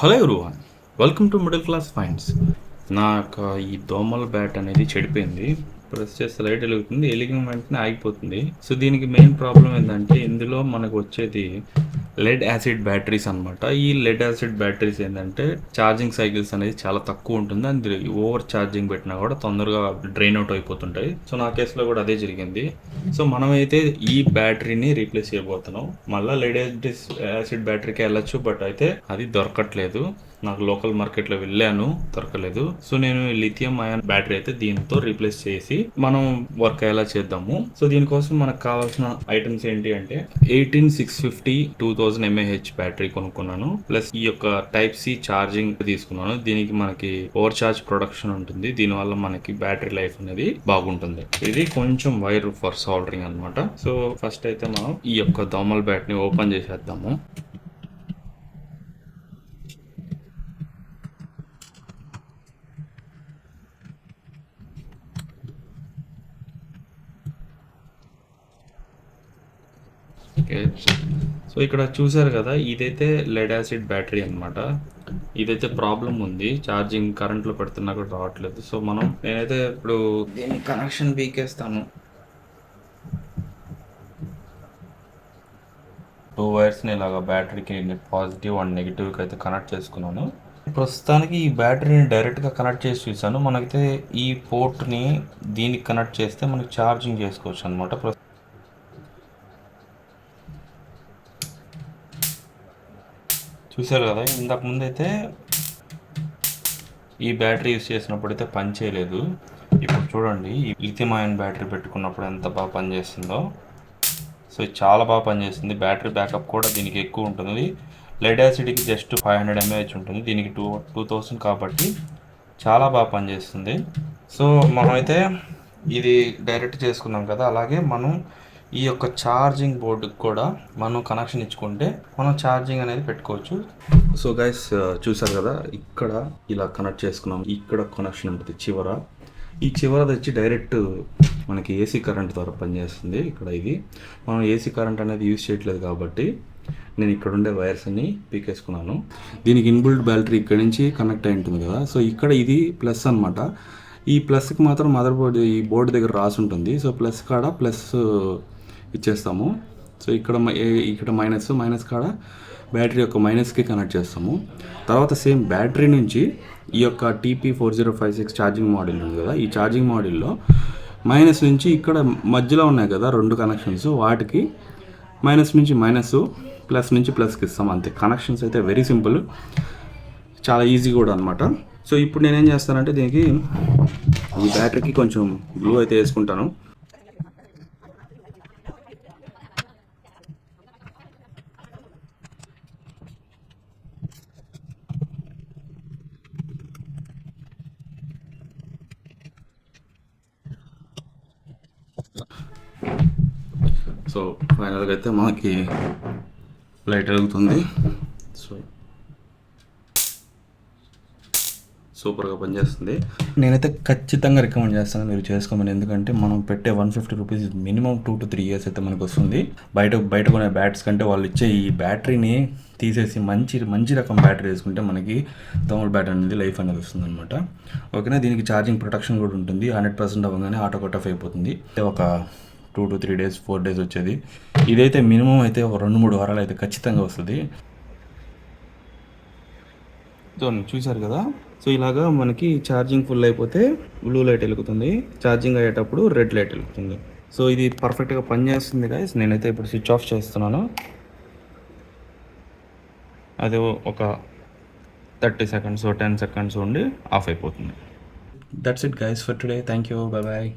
Hello everyone welcome to middle class fines. నా యొక్క ఈ దోమల బ్యాట్ అనేది చెడిపోయింది. ప్రెస్ చేస్తే లైట్ వెలుగుతుంది వెలిగిన వెంటనే ఆగిపోతుంది. సో దీనికి మెయిన్ ప్రాబ్లం ఏంటంటే ఇందులో మనకు వచ్చేది లెడ్ యాసిడ్ బ్యాటరీస్ అన్నమాట. ఈ లెడ్ యాసిడ్ బ్యాటరీస్ ఏంటంటే ఛార్జింగ్ సైకిల్స్ అనేది చాలా తక్కువ ఉంటుంది. అండ్ ఓవర్ ఛార్జింగ్ పెట్టినా కూడా తొందరగా డ్రైన్ అవుట్ అయిపోతుంటాయి. సో నా కేసులో కూడా అదే జరిగింది. సో మనమైతే ఈ బ్యాటరీని రీప్లేస్ చేయబోతున్నాం. మళ్ళీ లెడ్ యాసిడ్ బ్యాటరీకి వెళ్ళచ్చు. బట్ అయితే అది దొరకట్లేదు. నాకు లోకల్ మార్కెట్లో వెళ్ళాను దొరకలేదు. సో నేను లిథియం అయాన్ బ్యాటరీ అయితే దీంతో రీప్లేస్ చేసి మనం వర్క్ అయ్యేలా చేద్దాము. సో దీనికోసం మనకు కావాల్సిన ఐటమ్స్ ఏంటి అంటే eighteen six fifty two thousand mAh battery కొనుక్కున్నాను. ప్లస్ ఈ యొక్క టైప్ సి ఛార్జింగ్ తీసుకున్నాను. దీనికి మనకి ఓవర్ చార్జ్ ప్రొడక్షన్ ఉంటుంది. దీనివల్ల మనకి బ్యాటరీ లైఫ్ అనేది బాగుంటుంది. ఇది కొంచెం వైర్ ఫర్ సోల్డరింగ్ అనమాట సో ఫస్ట్ అయితే మనం ఈ యొక్క దోమల్ బ్యాట్ని ఓపెన్ చేసేద్దాము. ఓకే. సో ఇక్కడ చూసారు కదా ఇదైతే లెడ్ యాసిడ్ బ్యాటరీ అన్నమాట. ఇదైతే ప్రాబ్లం ఉంది. ఛార్జింగ్ కరెంట్లో పెడుతున్నా కూడా రావట్లేదు. సో మనం నేనైతే ఇప్పుడు దీని కనెక్షన్ పీకేస్తాను. టూ వైర్స్ని ఇలాగ బ్యాటరీకి పాజిటివ్ అండ్ నెగిటివ్కి అయితే కనెక్ట్ చేసుకున్నాను. ప్రస్తుతానికి ఈ బ్యాటరీని డైరెక్ట్గా కనెక్ట్ చేసి చూసాను మనకైతే ఈ పోర్ట్ని దీనికి కనెక్ట్ చేస్తే మనకి ఛార్జింగ్ చేసుకోవచ్చు అనమాట చూసారు కదా ఇంతకుముందు అయితే ఈ బ్యాటరీ యూస్ చేసినప్పుడు అయితే పని చేయలేదు. ఇప్పుడు చూడండి ఈ లిథియం అయన్ బ్యాటరీ పెట్టుకున్నప్పుడు ఎంత బాగా పనిచేస్తుందో. సో ఇది చాలా బాగా పనిచేస్తుంది. బ్యాటరీ బ్యాకప్ కూడా దీనికి ఎక్కువ ఉంటుంది. లెడ్ యాసిడ్కి జస్ట్ ఫైవ్ హండ్రెడ్ ఎంఏహెచ్ ఉంటుంది. దీనికి టూ టూ థౌసండ్ కాబట్టి చాలా బాగా పనిచేస్తుంది. సో మనమైతే ఇది డైరెక్ట్ చేసుకున్నాం కదా అలాగే మనం ఈ యొక్క ఛార్జింగ్ బోర్డుకి కూడా మనం కనెక్షన్ ఇచ్చుకుంటే మనం ఛార్జింగ్ అనేది పెట్టుకోవచ్చు. సో గైస్ uh, చూసారు కదా ఇక్కడ ఇలా కనెక్ట్ చేసుకున్నాం. ఇక్కడ కనెక్షన్ ఉంటుంది చివర. ఈ చివర వచ్చి డైరెక్ట్ మనకి ఏసీ కరెంట్ ద్వారా పనిచేస్తుంది ఇక్కడ ఇది. మనం ఏసీ కరెంట్ అనేది యూజ్ చేయట్లేదు కాబట్టి నేను ఇక్కడ ఉండే వైర్స్ అన్ని పీకేసుకున్నాను. దీనికి ఇన్బుల్డ్ బ్యాటరీ ఇక్కడ నుంచి కనెక్ట్ అయి ఉంటుంది కదా. సో ఇక్కడ ఇది ప్లస్ అన్నమాట. ఈ ప్లస్కి మాత్రం మదర్ బోర్డు ఈ బోర్డు దగ్గర రాసి ఉంటుంది సో ప్లస్ కాడ ప్లస్ ఇచ్చేస్తాము. సో ఇక్కడ ఏ- ఇక్కడ మైనస్ మైనస్ కాడ బ్యాటరీ యొక్క మైనస్కి కనెక్ట్ చేస్తాము. తర్వాత సేమ్ బ్యాటరీ నుంచి ఈ యొక్క TP four zero five six charging model ఉంది కదా ఈ ఛార్జింగ్ మోడల్లో మైనస్ నుంచి ఇక్కడ మధ్యలో ఉన్నాయి కదా రెండు కనెక్షన్స్ వాటికి మైనస్ నుంచి మైనస్ ప్లస్ నుంచి ప్లస్కి ఇస్తాం అంతే. కనెక్షన్స్ అయితే వెరీ సింపుల్ చాలా ఈజీ కూడా అనమాట సో ఇప్పుడు నేనేం చేస్తానంటే దీనికి ఈ బ్యాటరీకి కొంచెం గ్లూ అయితే వేసుకుంటాను. సో ఫైనల్గా అయితే మనకి లైట్ వెలుగుతుంది. సో సూపర్గా పనిచేస్తుంది. నేనైతే ఖచ్చితంగా రికమెండ్ చేస్తాను మీరు చేసుకోమని. ఎందుకంటే మనం పెట్టే one fifty rupees minimum two to three years అయితే మనకు వస్తుంది. బయట బయట కొనే బ్యాట్స్ కంటే వాళ్ళు ఇచ్చే ఈ బ్యాటరీని తీసేసి మంచి మంచి రకం బ్యాటరీ వేసుకుంటే మనకి థర్మల్ బ్యాటరీ అనేది లైఫ్ అనేది వస్తుంది అనమాట ఓకేనా? దీనికి ఛార్జింగ్ ప్రొటెక్షన్ కూడా ఉంటుంది. హండ్రెడ్ పర్సెంట్ అవ్వగానే ఆటో కట్ ఆఫ్ అయిపోతుంది. ఒక two to three days four days వచ్చేది. ఇదైతే మినిమం అయితే ఒక రెండు మూడు వారాలు అయితే ఖచ్చితంగా వస్తుంది. సో చూశారు కదా? సో ఇలాగా మనకి ఛార్జింగ్ ఫుల్ అయిపోతే బ్లూ లైట్ వెలుగుతుంది. ఛార్జింగ్ అయ్యేటప్పుడు రెడ్ లైట్ వెలుగుతుంది. సో ఇది పర్ఫెక్ట్గా పనిచేస్తుంది గాయస్ నేనైతే ఇప్పుడు స్విచ్ ఆఫ్ చేస్తున్నాను. అది ఒక థర్టీ సెకండ్స్ టెన్ సెకండ్స్ ఉండి ఆఫ్ అయిపోతుంది. That's it guys for today thank you bye bye